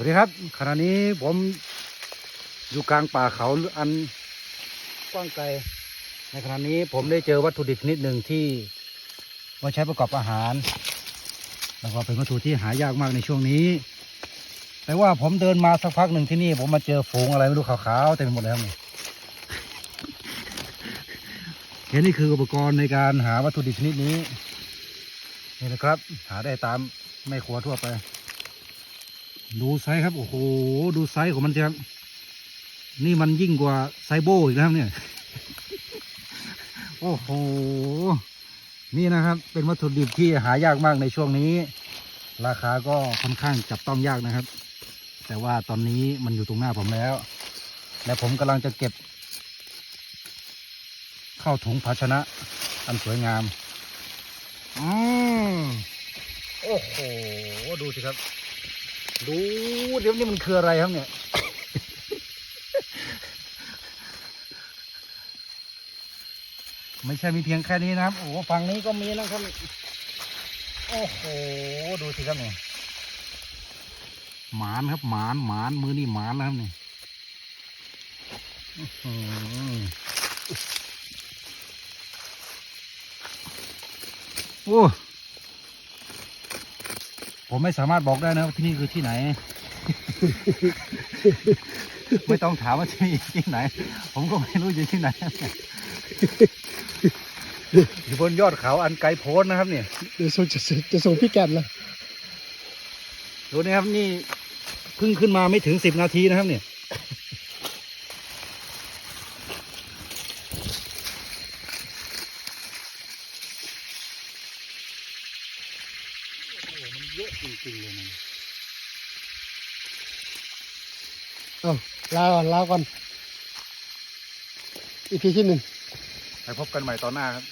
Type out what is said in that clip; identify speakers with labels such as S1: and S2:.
S1: สวัสดีครับขณะนี้ผมอยู่กลางป่าเขาอันกว้างไกล ในขณะนี้ผมได้เจอวัตถุดิบนิดหนึ่งที่มาใช้ประกอบอาหาร แล้วก็เป็นวัตถุที่หายากมากในช่วงนี้ แต่ว่าผมเดินมาสักพักหนึ่งที่นี่ ผมมาเจอฝูงอะไรไม่รู้ขาวๆเต็มไปหมดเลยครับนี่เห็นนี่คืออุปกรณ์ในการหาวัตถุดิบชนิดนี้นี่นะครับ หาได้ตามแม่ครัวทั่วไป ดูไซส์ครับ โอ้โห ดูไซส์ของมันสิครับนี่มันยิ่งกว่าไซโบอีกแล้วเนี่ย โอ้โห นี่นะครับ เป็นวัตถุดิบที่หายากมากในช่วงนี้ ราคาก็ค่อนข้างจับต้องยากนะครับ แต่ว่าตอนนี้มันอยู่ตรงหน้าผมแล้ว และผมกำลังจะเก็บ เข้าถุงภาชนะ อันสวยงาม อืมโอ้โห ดูสิครับ ดูเดี๋ยวนี้มันคืออะไรครับเนี่ยไม่ใช่มีเพียงแค่นี้นะครับ โอ้ฝั่งนี้ก็มีนะครับ โอ้โห ดูสิครับเนี่ยหมานครับหมานหมานมือนี่หมานนะครับเนี่ยอื้อหือโอ้ ผมไม่สามารถบอกได้นะครับที่นี่คือที่ไหน ไม่ต้องถามว่าที่นี่ที่ไหน ผมก็ไม่รู้อยู่ที่ไหนอยู่บนยอดเขาอันไกลโพ้นนะครับเนี่ย
S2: เดี๋ยวส่งจะส่งจะส่งพี่แกนละ
S1: ดูนะครับนี่เพิ่งขึ้นมาไม่ถึงสิบนาทีนะครับเนี่ย โอ้โหมัน เยอะจริงๆเลยมัน
S2: เอาลาก่อนลาก่อนอีพีที่หนึ่ง
S1: ไปพบกันใหม่ตอนหน้าครับ